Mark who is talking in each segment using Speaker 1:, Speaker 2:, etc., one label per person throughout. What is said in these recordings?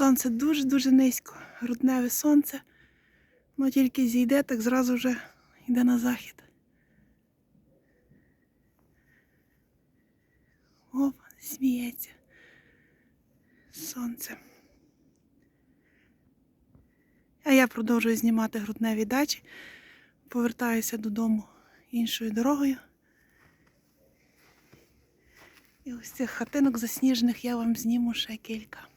Speaker 1: Сонце дуже-дуже низько. Грудневе сонце. Воно тільки зійде, так зразу вже йде на захід. Оп, сміється. Сонце. А я продовжую знімати грудневі дачі. Повертаюся додому іншою дорогою. І ось цих хатинок засніжених я вам зніму ще кілька.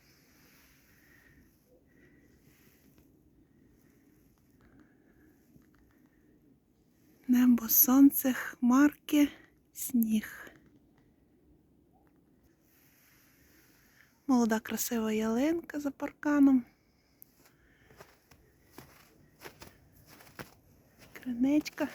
Speaker 1: Небо, сонце, хмарки, сніг. Молода красива ялинка за парканом. Криничка.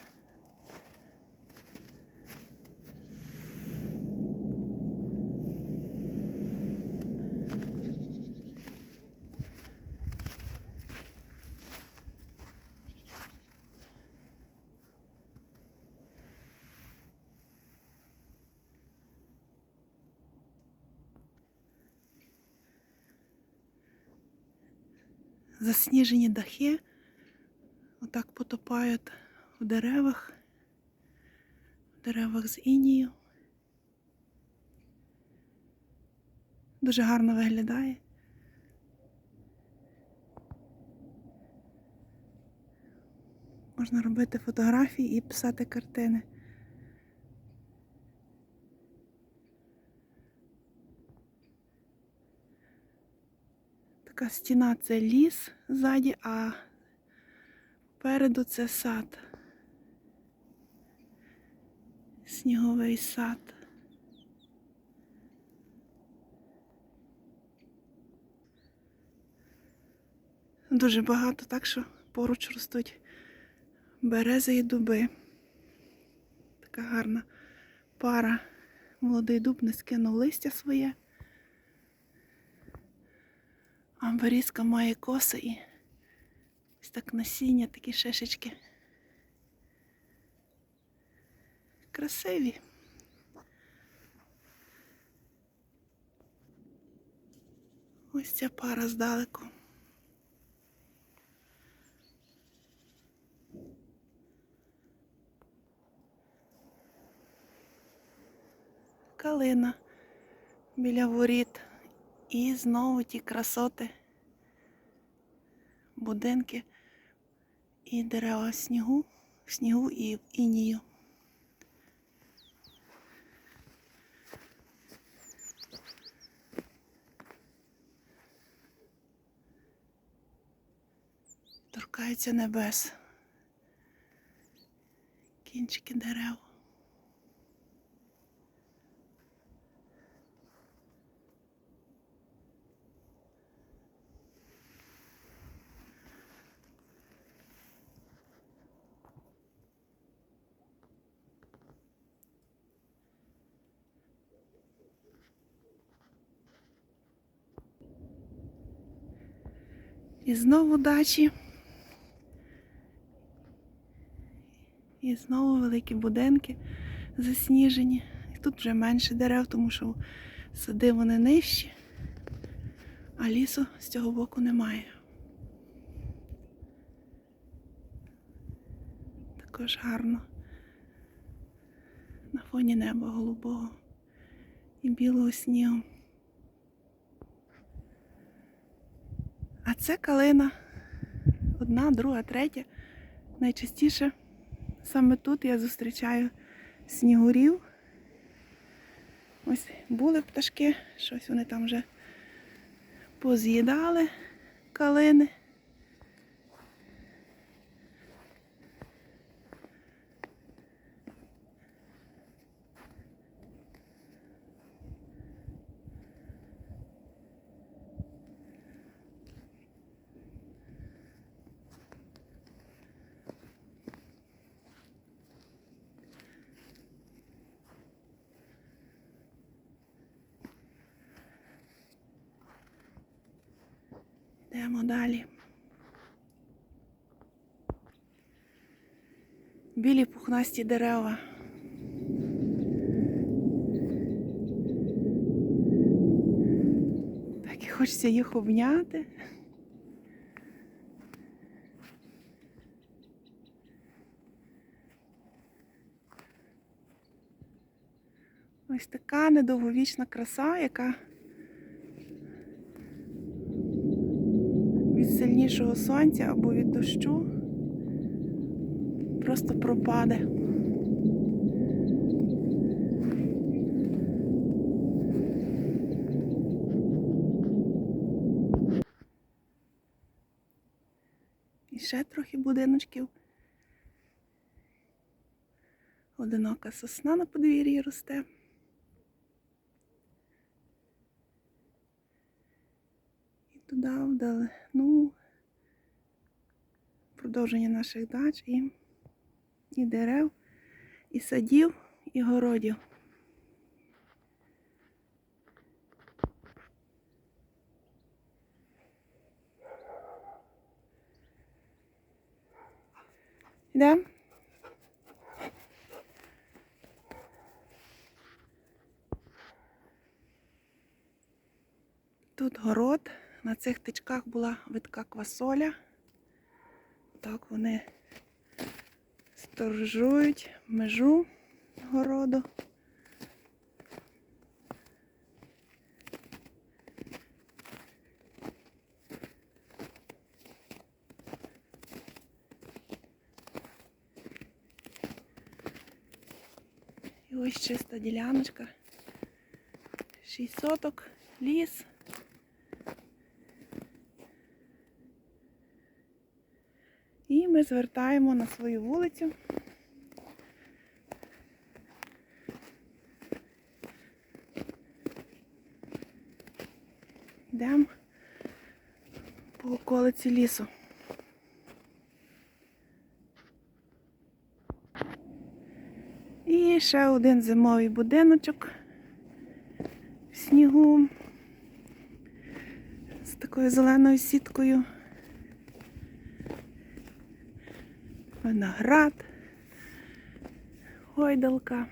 Speaker 1: Засніжені дахи отак потопають в деревах, в деревах з інію. Дуже гарно виглядає. Можна робити фотографії і писати картини. Така стіна це ліс ззаді, а Попереду це сад. Сніговий сад. Дуже багато, так що поруч ростуть берези і дуби. Така гарна пара. Молодий дуб не скинув листя своє. А берізка має коси і Ось так насіння, такі шишечки. Красиві. Ось ця пара здалеку. Калина біля воріт. І знову ті красоти, будинки і дерева снігу, снігу і інію. Торкаються небес. Кінчики дерев. І знову дачі. І знову великі будинки засніжені. І тут вже менше дерев, тому що сади вони нижчі, а лісу з цього боку немає. Також гарно. На фоні неба голубого і білого снігу. А це калина. Одна, друга, третя. Найчастіше саме тут я зустрічаю снігурів. Ось були пташки, щось вони там вже поз'їдали калини. Йдемо далі. Білі пухнасті дерева. Так І хочеться їх обняти. Ось така недовговічна краса, яка сильнішого сонця або від дощу просто пропаде. І ще трохи будиночків. Одинока сосна на подвір'ї росте. І туди вдалину продовження наших дач і, і дерев, і садів, і городів. Йдемо? Тут город, на цих тичках була витка квасоля. Так вони сторожують межу городу. І ось чиста діляночка. Шість соток, ліс. І ми звертаємо на свою вулицю. Йдемо по околиці лісу. І ще один зимовий будиночок в снігу з такою зеленою сіткою. Виноград, гойдалка.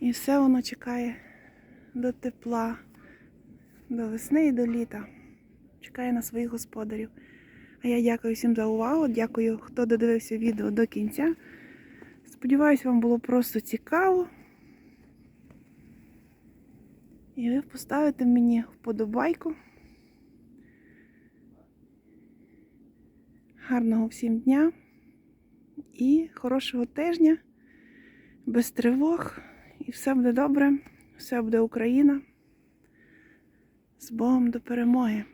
Speaker 1: І все воно чекає до тепла, до весни і до літа. Чекає на своїх господарів. А я дякую всім за увагу. Дякую, хто додивився відео до кінця. Сподіваюсь, вам було просто цікаво. І ви поставите мені вподобайку. Гарного всім дня і хорошого тижня, без тривог. І все буде добре, все буде Україна. З Богом до перемоги!